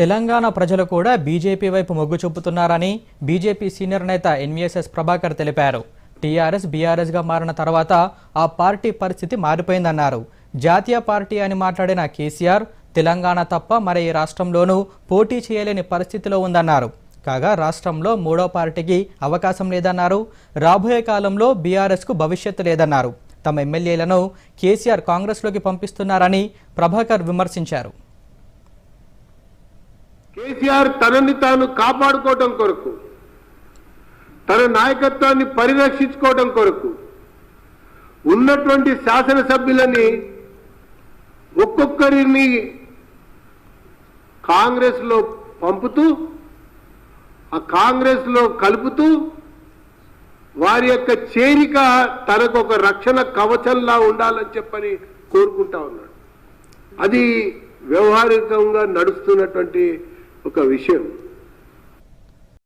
తెలంగాణ ప్రజలు కూడా బీజేపీ వైపు మొగ్గు చూపుతున్నారని బీజేపీ సీనియర్ నేత ఎన్వీఎస్ఎస్ ప్రభాకర్ తెలిపారు. టీఆర్ఎస్ బీఆర్ఎస్గా మారిన తర్వాత ఆ పార్టీ పరిస్థితి మారిపోయిందన్నారు. జాతీయ పార్టీ అని మాట్లాడిన కేసీఆర్ తెలంగాణ తప్ప మరే ఈ రాష్ట్రంలోనూ పోటీ చేయలేని పరిస్థితిలో ఉందన్నారు. కాగా రాష్ట్రంలో మూడో పార్టీకి అవకాశం లేదన్నారు. రాబోయే కాలంలో బీఆర్ఎస్కు భవిష్యత్తు లేదన్నారు. తమ ఎమ్మెల్యేలను కేసీఆర్ కాంగ్రెస్లోకి పంపిస్తున్నారని ప్రభాకర్ విమర్శించారు. కేసీఆర్ తనని తాను కాపాడుకోవటం కొరకు తన నాయకత్వాన్ని పరిరక్షించుకోవటం కొరకు ఉన్నటువంటి శాసనసభ్యులని ఒక్కొక్కరిని కాంగ్రెస్లో పంపుతూ ఆ కాంగ్రెస్లో కలుపుతూ వారి యొక్క చేరిక తనకు ఒక రక్షణ కవచంలా ఉండాలని చెప్పని కోరుకుంటా ఉన్నాడు. అది వ్యవహారికంగా నడుస్తున్నటువంటి ఒక విషయం.